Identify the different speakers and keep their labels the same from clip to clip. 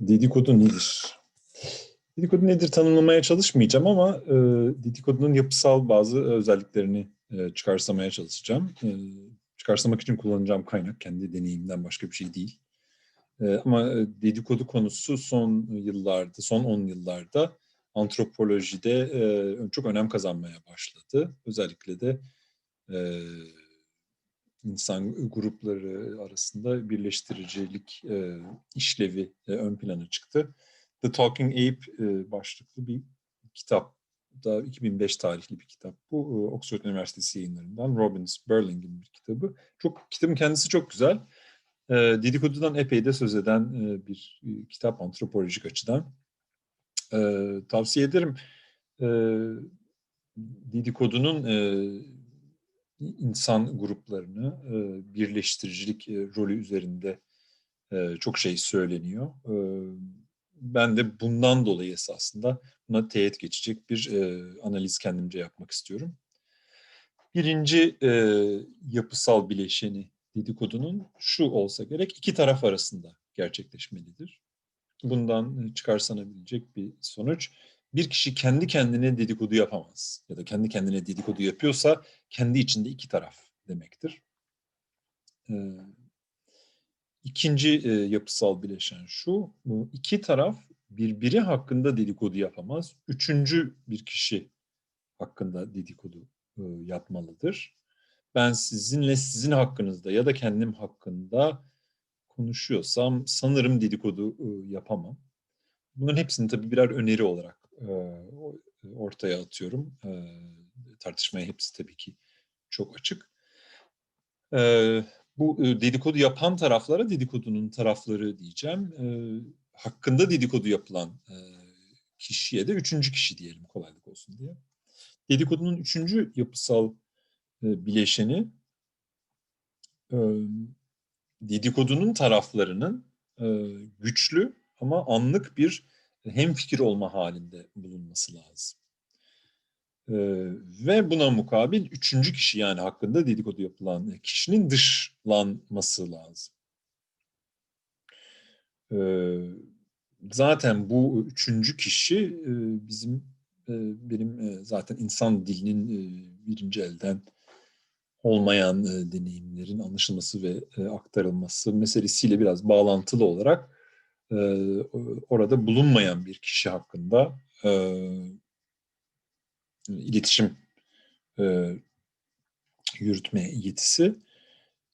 Speaker 1: Dedikodu nedir? Dedikodu nedir tanımlamaya çalışmayacağım ama e, dedikodunun yapısal bazı özelliklerini e, çıkarsamaya çalışacağım. E, çıkarsamak için kullanacağım kaynak kendi deneyimden başka bir şey değil. E, ama e, dedikodu konusu son yıllarda, son 10 yıllarda antropolojide e, çok önem kazanmaya başladı. Özellikle de e, insan grupları arasında birleştiricilik e, işlevi e, ön plana çıktı. The Talking Ape e, başlıklı bir kitap. Da 2005 tarihli bir kitap. Bu e, Oxford Üniversitesi yayınlarından Robbins Burling'in bir kitabı. Çok kitabın kendisi çok güzel. E, dedikodudan epey de söz eden e, bir e, kitap antropolojik açıdan. E, tavsiye ederim. E, dedikodunun e, insan gruplarını birleştiricilik rolü üzerinde çok şey söyleniyor. Ben de bundan dolayı esasında buna teğet geçecek bir analiz kendimce yapmak istiyorum. Birinci yapısal bileşeni dedikodunun şu olsa gerek, iki taraf arasında gerçekleşmelidir. Bundan çıkarsanabilecek bir sonuç, bir kişi kendi kendine dedikodu yapamaz ya da kendi kendine dedikodu yapıyorsa kendi içinde iki taraf demektir. Ee, ikinci e, yapısal bileşen şu, iki taraf birbiri hakkında dedikodu yapamaz. Üçüncü bir kişi hakkında dedikodu e, yapmalıdır. Ben sizinle sizin hakkınızda ya da kendim hakkında konuşuyorsam sanırım dedikodu e, yapamam. Bunların hepsini tabii birer öneri olarak ortaya atıyorum. Tartışmaya hepsi tabii ki çok açık. Bu dedikodu yapan taraflara dedikodunun tarafları diyeceğim. Hakkında dedikodu yapılan kişiye de üçüncü kişi diyelim kolaylık olsun diye. Dedikodunun üçüncü yapısal bileşeni dedikodunun taraflarının güçlü ama anlık bir hem fikir olma halinde bulunması lazım. Ee, ve buna mukabil üçüncü kişi yani hakkında dedikodu yapılan kişinin dışlanması lazım. Ee, zaten bu üçüncü kişi e, bizim e, benim e, zaten insan dilinin e, birinci elden olmayan e, deneyimlerin anlaşılması ve e, aktarılması meselesiyle biraz bağlantılı olarak e, orada bulunmayan bir kişi hakkında e, iletişim e, yürütme yetisi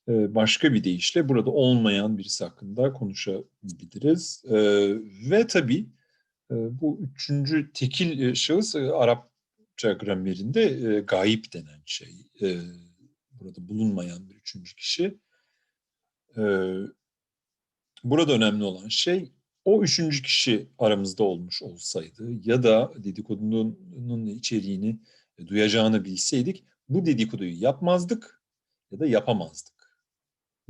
Speaker 1: e, başka bir deyişle burada olmayan birisi hakkında konuşabiliriz. E, ve tabii e, bu üçüncü tekil şahıs e, Arapça gramerinde e, gayip denen şey. E, burada bulunmayan bir üçüncü kişi. E, burada önemli olan şey o üçüncü kişi aramızda olmuş olsaydı ya da dedikodunun içeriğini duyacağını bilseydik bu dedikoduyu yapmazdık ya da yapamazdık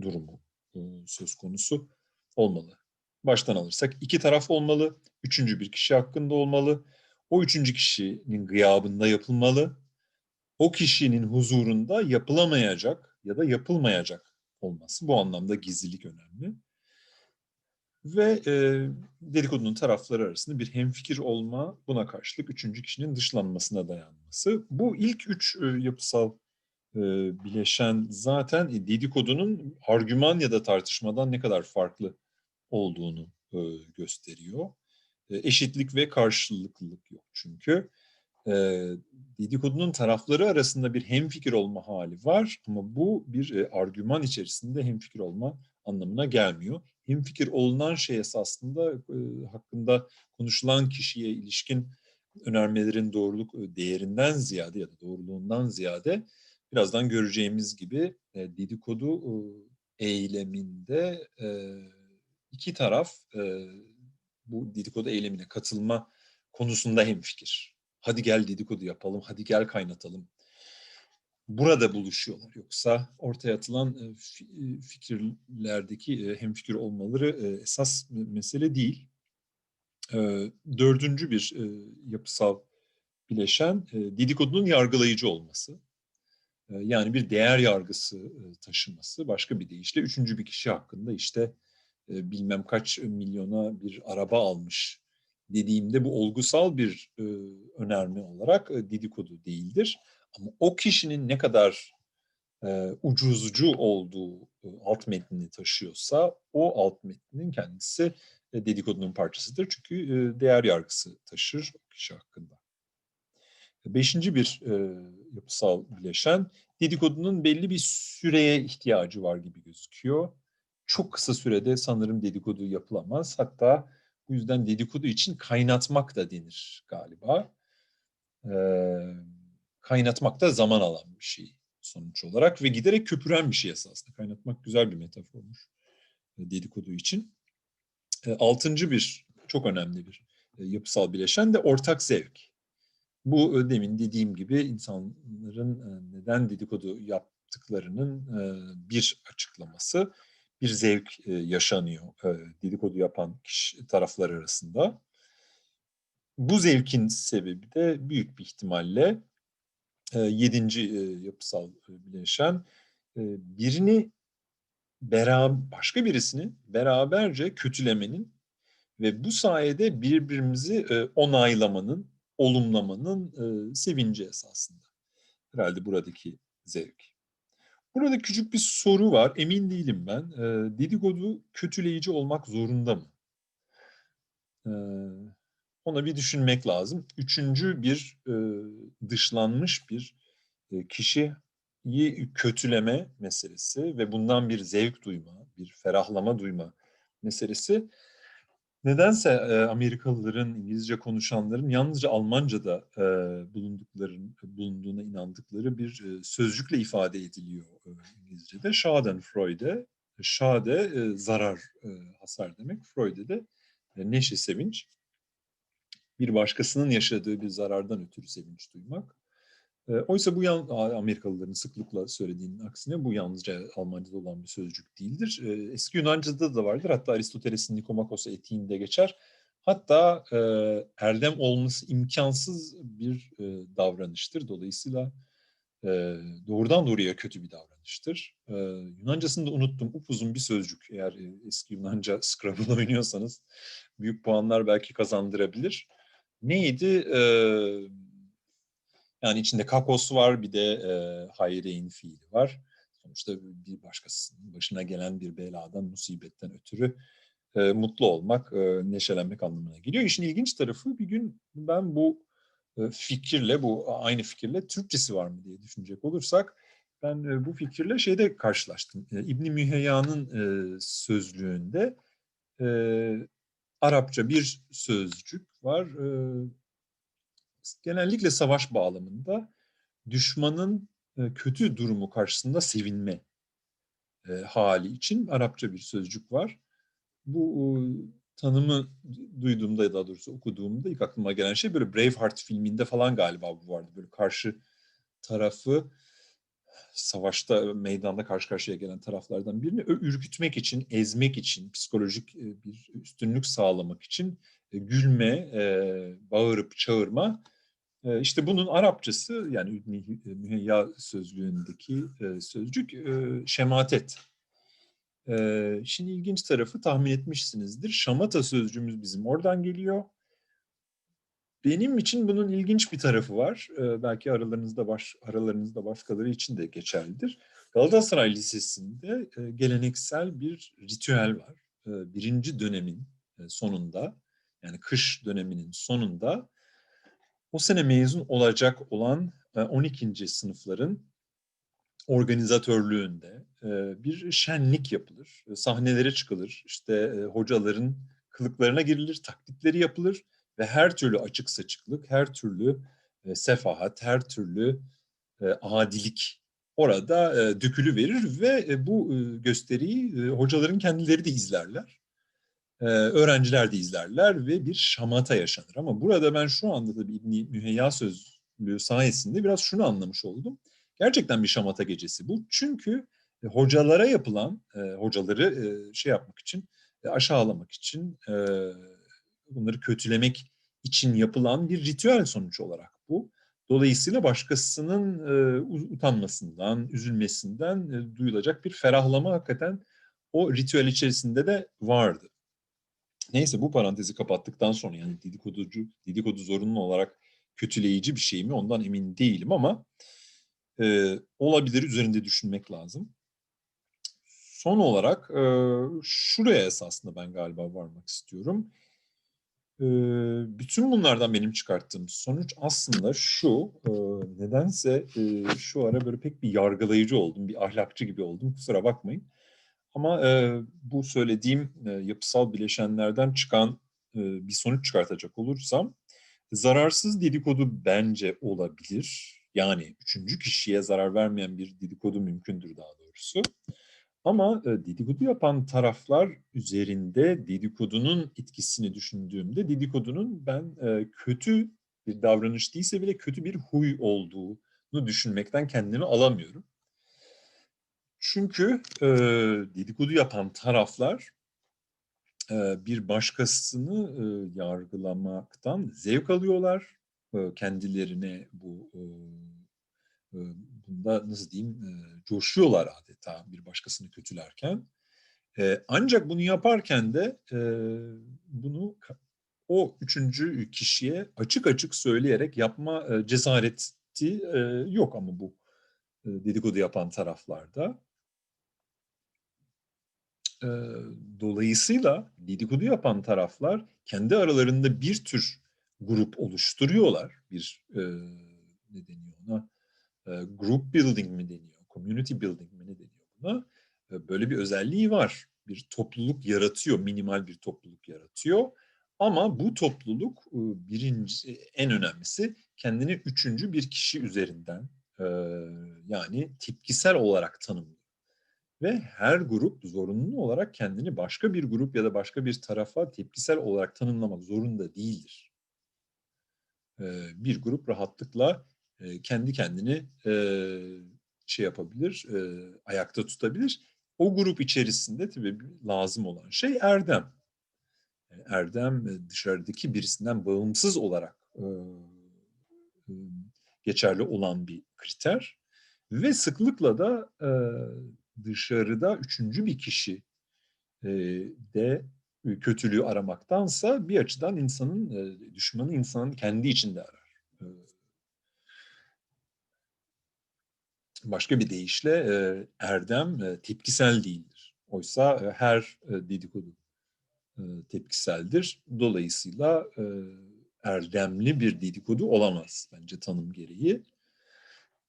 Speaker 1: durumu e, söz konusu olmalı. Baştan alırsak iki taraf olmalı, üçüncü bir kişi hakkında olmalı, o üçüncü kişinin gıyabında yapılmalı, o kişinin huzurunda yapılamayacak ya da yapılmayacak olması. Bu anlamda gizlilik önemli ve e, dedikodunun tarafları arasında bir hemfikir olma, buna karşılık üçüncü kişinin dışlanmasına dayanması. Bu ilk üç e, yapısal e, bileşen zaten e, dedikodunun argüman ya da tartışmadan ne kadar farklı olduğunu e, gösteriyor. E, eşitlik ve karşılıklılık yok çünkü. E, dedikodunun tarafları arasında bir hemfikir olma hali var ama bu bir e, argüman içerisinde hemfikir olma anlamına gelmiyor hemfikir olunan şey esasında e, hakkında konuşulan kişiye ilişkin önermelerin doğruluk değerinden ziyade ya da doğruluğundan ziyade birazdan göreceğimiz gibi e, dedikodu e, eyleminde e, iki taraf e, bu dedikodu eylemine katılma konusunda hemfikir. Hadi gel dedikodu yapalım, hadi gel kaynatalım burada buluşuyorlar. Yoksa ortaya atılan e, e, fikirlerdeki e, hemfikir olmaları esas mesele değil. Dördüncü bir yapısal bileşen dedikodunun yargılayıcı olması. Yani bir değer yargısı taşıması. Başka bir deyişle üçüncü bir kişi hakkında işte bilmem kaç milyona bir araba almış dediğimde bu olgusal bir önerme olarak dedikodu değildir. Ama o kişinin ne kadar e, ucuzcu olduğu e, alt metnini taşıyorsa o alt metnin kendisi e, dedikodunun parçasıdır. Çünkü e, değer yargısı taşır o kişi hakkında. Beşinci bir e, yapısal bileşen, dedikodunun belli bir süreye ihtiyacı var gibi gözüküyor. Çok kısa sürede sanırım dedikodu yapılamaz. Hatta bu yüzden dedikodu için kaynatmak da denir galiba. E, kaynatmak da zaman alan bir şey sonuç olarak ve giderek köpüren bir şey esasında. Kaynatmak güzel bir metaformuş e, dedikodu için. E, altıncı bir, çok önemli bir e, yapısal bileşen de ortak zevk. Bu demin dediğim gibi insanların neden dedikodu yaptıklarının bir açıklaması, bir zevk yaşanıyor dedikodu yapan kişi taraflar arasında. Bu zevkin sebebi de büyük bir ihtimalle yedinci yapısal bileşen birini beraber başka birisini beraberce kötülemenin ve bu sayede birbirimizi onaylamanın olumlamanın sevinci esasında. Herhalde buradaki zevk. Burada küçük bir soru var. Emin değilim ben. Dedikodu kötüleyici olmak zorunda mı? E, ona bir düşünmek lazım. Üçüncü bir e, dışlanmış bir e, kişiyi kötüleme meselesi ve bundan bir zevk duyma, bir ferahlama duyma meselesi Nedense e, Amerikalıların, İngilizce konuşanların yalnızca Almanca'da e, bulundukların, bulunduğuna inandıkları bir e, sözcükle ifade ediliyor e, İngilizce'de. Schadenfreude, Schade e, zarar, e, hasar demek. Freude de e, neşe, sevinç. Bir başkasının yaşadığı bir zarardan ötürü sevinç duymak. E, oysa bu yan, Amerikalıların sıklıkla söylediğinin aksine bu yalnızca Almanca'da olan bir sözcük değildir. E, eski Yunanca'da da vardır. Hatta Aristoteles'in Nikomakos etiğinde geçer. Hatta e, erdem olması imkansız bir e, davranıştır. Dolayısıyla e, doğrudan doğruya kötü bir davranıştır. E, Yunancasını da unuttum. Upuzun bir sözcük. Eğer e, eski Yunanca Scrabble oynuyorsanız büyük puanlar belki kazandırabilir. Neydi? Eee yani içinde kakos var bir de e, hayreyn fiili var. Sonuçta bir başkasının başına gelen bir beladan, musibetten ötürü e, mutlu olmak, e, neşelenmek anlamına geliyor. İşin ilginç tarafı bir gün ben bu e, fikirle, bu aynı fikirle Türkçesi var mı diye düşünecek olursak ben e, bu fikirle şeyde karşılaştım. E, İbni Müheyya'nın e, sözlüğünde e, Arapça bir sözcük var. E, genellikle savaş bağlamında düşmanın e, kötü durumu karşısında sevinme e, hali için Arapça bir sözcük var. Bu tanımı duyduğumda daha doğrusu okuduğumda ilk aklıma gelen şey böyle Braveheart filminde falan galiba bu vardı. Böyle karşı tarafı savaşta meydanda karşı karşıya gelen taraflardan birini ürkütmek için, ezmek için, psikolojik e, bir üstünlük sağlamak için gülme, bağırıp çağırma işte bunun Arapçası yani Müheyya sözlüğündeki sözcük şematet. Şimdi ilginç tarafı tahmin etmişsinizdir. Şamata sözcüğümüz bizim oradan geliyor. Benim için bunun ilginç bir tarafı var. Belki aralarınızda baş, aralarınızda başkaları için de geçerlidir. Galatasaray Lisesi'nde geleneksel bir ritüel var. Birinci dönemin sonunda yani kış döneminin sonunda o sene mezun olacak olan 12. E, sınıfların organizatörlüğünde e, bir şenlik yapılır. E, sahnelere çıkılır. İşte hocaların kılıklarına girilir, taklitleri yapılır ve her türlü açık saçıklık, her türlü sefahat, her türlü adilik orada dökülü verir ve bu gösteriyi hocaların kendileri de izlerler. Ee, öğrenciler de izlerler ve bir şamata yaşanır. Ama burada ben şu anda da İbni Müheyya sözlüğü sayesinde biraz şunu anlamış oldum. Gerçekten bir şamata gecesi bu. Çünkü e, hocalara yapılan, e, hocaları e, şey yapmak için, aşağılamak için, bunları kötülemek için yapılan bir ritüel sonuç olarak bu. Dolayısıyla başkasının utanmasından, üzülmesinden duyulacak bir ferahlama hakikaten o ritüel içerisinde de vardı. Neyse bu parantezi kapattıktan sonra yani dedikoducu, dedikodu zorunlu olarak kötüleyici bir şey mi ondan emin değilim ama e, olabilir üzerinde düşünmek lazım. Son olarak e, şuraya esasında ben galiba varmak istiyorum. E, bütün bunlardan benim çıkarttığım sonuç aslında şu, e, nedense e, şu ara böyle pek bir yargılayıcı oldum, bir ahlakçı gibi oldum, kusura bakmayın. Ama e, bu söylediğim e, yapısal bileşenlerden çıkan e, bir sonuç çıkartacak olursam, zararsız dedikodu bence olabilir. Yani üçüncü kişiye zarar vermeyen bir dedikodu mümkündür daha doğrusu. Ama e, dedikodu yapan taraflar üzerinde dedikodunun etkisini düşündüğümde dedikodunun ben e, kötü bir davranış değilse bile kötü bir huy olduğunu düşünmekten kendimi alamıyorum. Çünkü e, dedikodu yapan taraflar e, bir başkasını e, yargılamaktan zevk alıyorlar. E, kendilerine bu e, bunda nasıl diyeyim e, coşuyorlar adeta bir başkasını kötülerken. E, ancak bunu yaparken de e, bunu o üçüncü kişiye açık açık söyleyerek yapma e, cesareti e, yok ama bu e, dedikodu yapan taraflarda. Dolayısıyla dedikodu yapan taraflar kendi aralarında bir tür grup oluşturuyorlar. Bir e, ne deniyor ona? E, group building mi deniyor? Community building mi ne deniyor buna? E, böyle bir özelliği var. Bir topluluk yaratıyor, minimal bir topluluk yaratıyor. Ama bu topluluk e, birinci, en önemlisi kendini üçüncü bir kişi üzerinden e, yani tepkisel olarak tanımlıyor. Ve her grup zorunlu olarak kendini başka bir grup ya da başka bir tarafa tepkisel olarak tanımlamak zorunda değildir. Bir grup rahatlıkla kendi kendini şey yapabilir, ayakta tutabilir. O grup içerisinde tabii lazım olan şey erdem. Erdem dışarıdaki birisinden bağımsız olarak geçerli olan bir kriter. Ve sıklıkla da dışarıda üçüncü bir kişi de kötülüğü aramaktansa bir açıdan insanın düşmanı insanın kendi içinde arar. Başka bir deyişle erdem tepkisel değildir. Oysa her dedikodu tepkiseldir. Dolayısıyla erdemli bir dedikodu olamaz bence tanım gereği.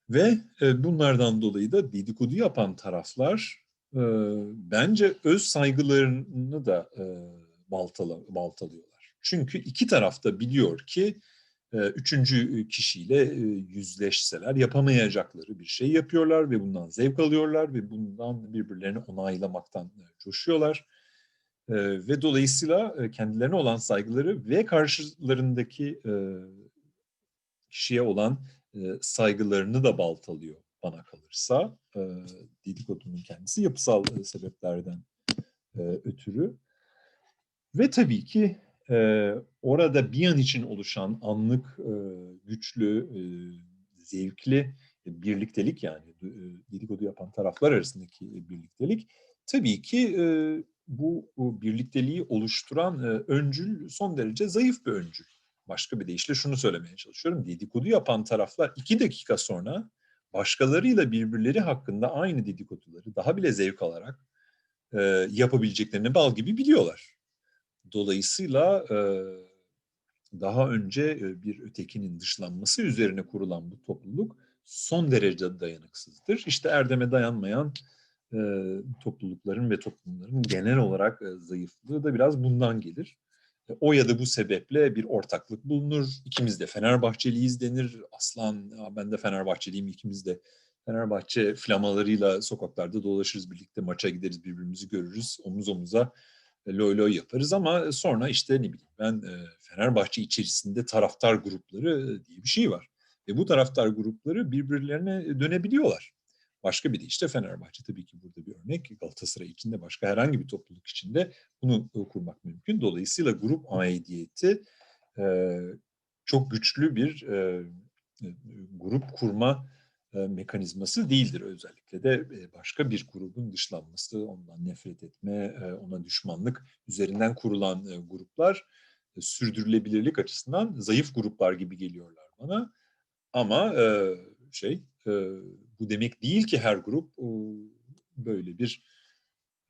Speaker 1: Ve e, bunlardan dolayı da dedikodu yapan taraflar e, bence öz saygılarını da e, baltalıyorlar. Çünkü iki taraf da biliyor ki e, üçüncü kişiyle yüzleşseler yapamayacakları bir şey yapıyorlar ve bundan zevk alıyorlar ve bundan birbirlerini onaylamaktan e, coşuyorlar. Ve dolayısıyla kendilerine olan saygıları ve karşılarındaki kişiye olan saygılarını da baltalıyor bana kalırsa. E, dedikodunun kendisi yapısal sebeplerden ötürü. Ve tabii ki orada bir an için oluşan anlık, güçlü, zevkli birliktelik yani dedikodu yapan taraflar arasındaki birliktelik tabii ki bu birlikteliği oluşturan öncül son derece zayıf bir öncül. Başka bir deyişle şunu söylemeye çalışıyorum. Dedikodu yapan taraflar iki dakika sonra başkalarıyla birbirleri hakkında aynı dedikoduları daha bile zevk alarak e, yapabileceklerini bal gibi biliyorlar. Dolayısıyla e, daha önce e, bir ötekinin dışlanması üzerine kurulan bu topluluk son derece dayanıksızdır. İşte erdeme dayanmayan e, toplulukların ve toplumların genel olarak e, zayıflığı da biraz bundan gelir. O ya da bu sebeple bir ortaklık bulunur. İkimiz de Fenerbahçeliyiz denir. Aslan ben de Fenerbahçeliyim ikimiz de Fenerbahçe flamalarıyla sokaklarda dolaşırız birlikte maça gideriz birbirimizi görürüz omuz omuza e, loy loy yaparız ama sonra işte ne bileyim ben e, Fenerbahçe içerisinde taraftar grupları diye bir şey var. Ve bu taraftar grupları birbirlerine dönebiliyorlar. Başka bir de işte Fenerbahçe tabii ki burada bir örnek. Galatasaray içinde başka herhangi bir topluluk içinde bunu e, kurmak mümkün. Dolayısıyla grup aidiyeti e, çok güçlü bir e, grup kurma e, mekanizması değildir özellikle de e, başka bir grubun dışlanması, ondan nefret etme, e, ona düşmanlık üzerinden kurulan e, gruplar e, sürdürülebilirlik açısından zayıf gruplar gibi geliyorlar bana. Ama e, şey e, bu demek değil ki her grup e, böyle bir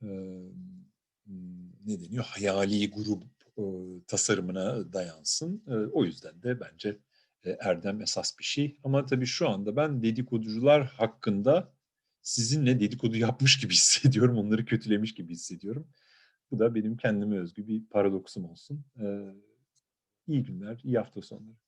Speaker 1: e, ne deniyor hayali grup e, tasarımına dayansın. E, o yüzden de bence e, erdem esas bir şey. Ama tabii şu anda ben dedikoducular hakkında sizinle dedikodu yapmış gibi hissediyorum. Onları kötülemiş gibi hissediyorum. Bu da benim kendime özgü bir paradoksum olsun. E, iyi günler, iyi hafta sonları.